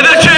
এদেশে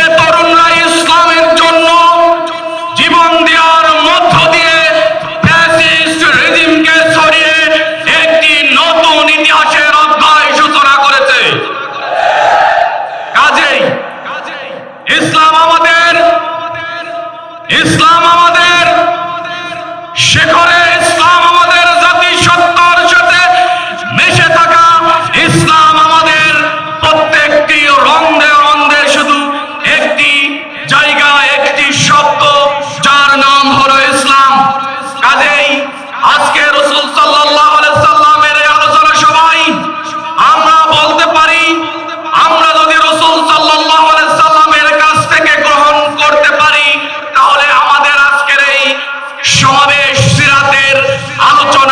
¡Vamos, Chona!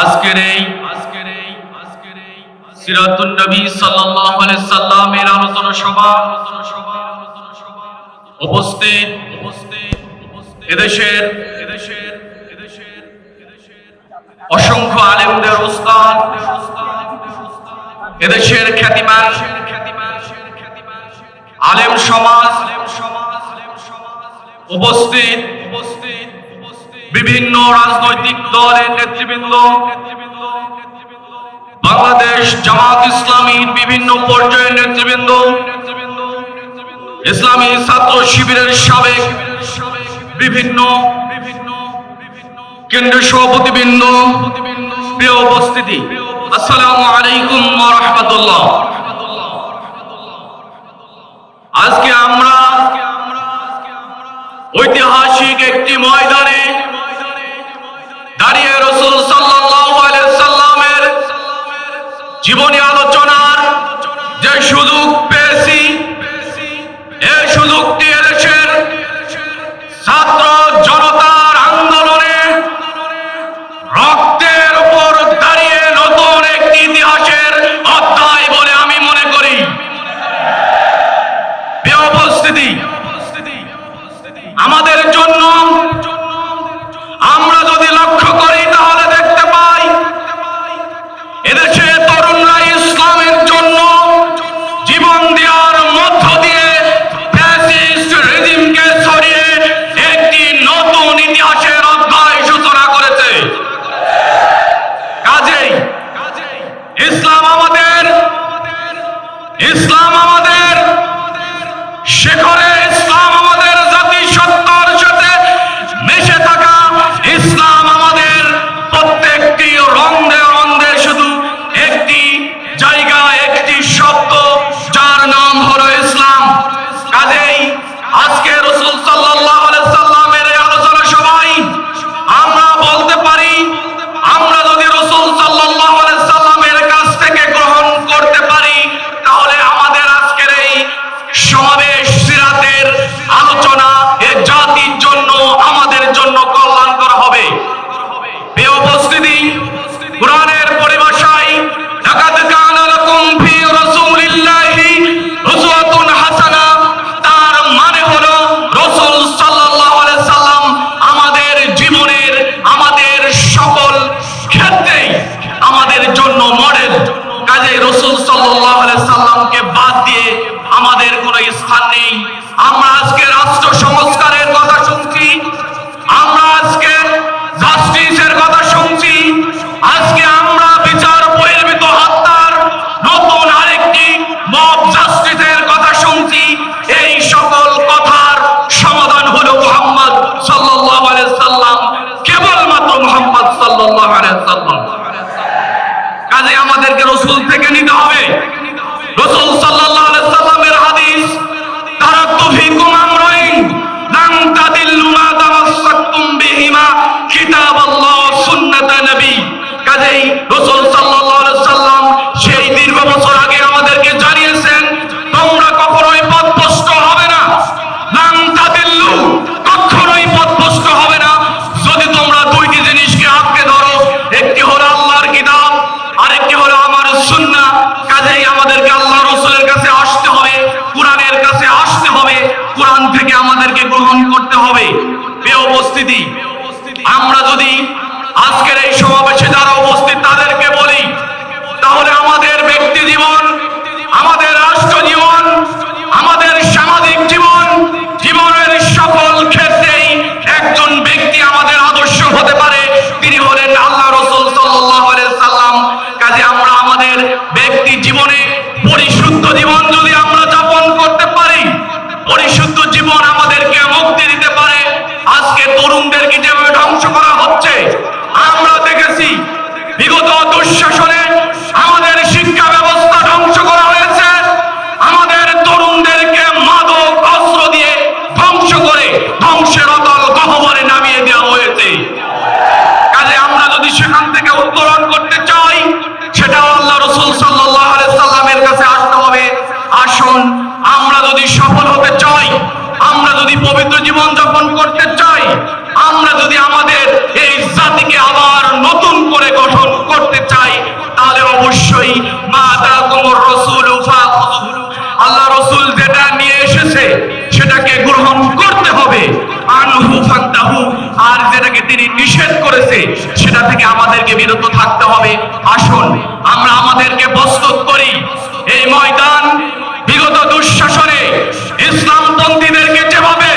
আজকের এই সিরাতুন নবী সাল্লাল্লাহু আলাইহি সাল্লামের আলোচনা সভা উপস্থিত এদেশের এদেশের এদেশের অসংখ্য আলেমদের উস্তাদ, এদেশের খ্যাতিমান, আলেম সমাজ উপস্থিত উপস্থিত বিভিন্ন রাজনৈতিক দলের নেতৃবৃন্দ, বাংলাদেশ জামাত ইসলামীর বিভিন্ন পর্যায়ের নেতৃবৃন্দ, ইসলামী ছাত্র শিবিরের সাবেক বিভিন্ন কেন্দ্রীয় সভাপতিবৃন্দ, প্রিয় উপস্থিতি, আসসালামু আলাইকুম রহমতুল্লাহ। পেয়েছি। এই সুযোগটি এদেশের ছাত্র জনতার আন্দোলনে রক্তের উপর দাঁড়িয়ে নতুন একটি ইতিহাসের অধ্যায় বলে আমি মনে করি। উপস্থিতি, আমাদের স্থান নেই। আমরা আজকে রাষ্ট্র সংস্কারের কথা শুনছি। আমরা আজকে জাস্টিসের কথা শুনছি। আজকে আমরা বিচার বহির্ভূত হত্যার নতুন আরেকটি মব জাস্টিসের কথা শুনছি। এই সকল কথার সমাধান হলো মোহাম্মদ সাল্লাল্লাহু সাল্লাম, কেবলমাত্র মোহাম্মদ সাল্লাল্লাহু সাল্লাম। কাজে আমাদেরকে রসুল থেকে নিতে হবে। রসুল সাল্লাল্লাহু কাজেই রসুল সাল্লাম সেই দীর্ঘ বছর আগে আমাদেরকে জানিয়েছেন, তোমরা কখনোই পথভ্রষ্ট হবে না। কাছে আসতে হবে, কোরআনের থেকে আমাদেরকে গ্রহণ করতে হবে। উপস্থিতি, আমরা যদি আজকের এই সমাবেশে যারা উপস্থিত পরিশুদ্ধ জীবন যদি আমরা যাপন করতে পারি, পরিশুদ্ধ জীবন আমাদেরকে মুক্তি দিতে পারে। আজকে তরুণদেরকে যেভাবে ধ্বংস করা হচ্ছে, আমরা দেখেছি বিগত দুঃশাসনে জীবন যাপন করতে চাই, আমরা যদি আমাদের এই জাতিকে আবার নতুন করে গঠন করতে চাই, তাহলে অবশ্যই মা দা কোমর রসুল আল্লাহ রসুল যেটা নিয়ে এসেছে, সেটাকে গ্রহণ করতে হবে। আনহু ফান্তাহু, আর যেটাকে তিনি নিষেধ করেছে, সেটা থেকে আমাদেরকে বিরত থাকতে হবে। আসুন, আমরা আমাদেরকে প্রস্তুত করি। এই ময়দান বিগত দুঃশাসনে ইসলামপন্থীদেরকে যেভাবে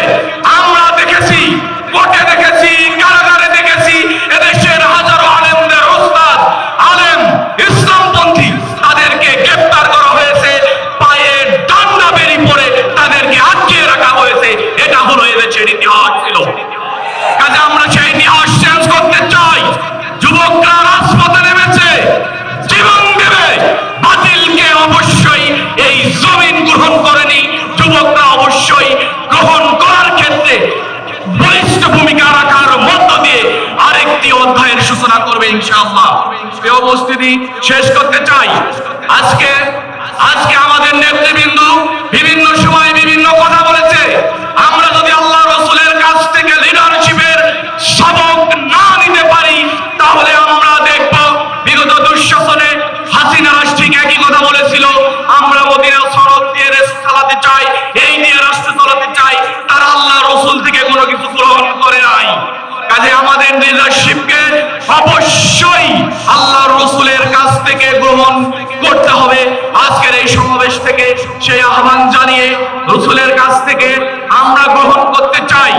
সেই আহ্বান জানিয়ে রসুলের কাছ থেকে আমরা গ্রহণ করতে চাই।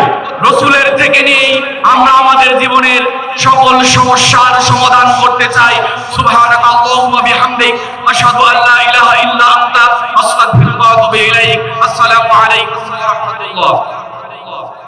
রসুলের থেকে নিয়েই আমরা আমাদের জীবনের সকল সমস্যার সমাধান করতে চাই। আসসালামু আলাইকুম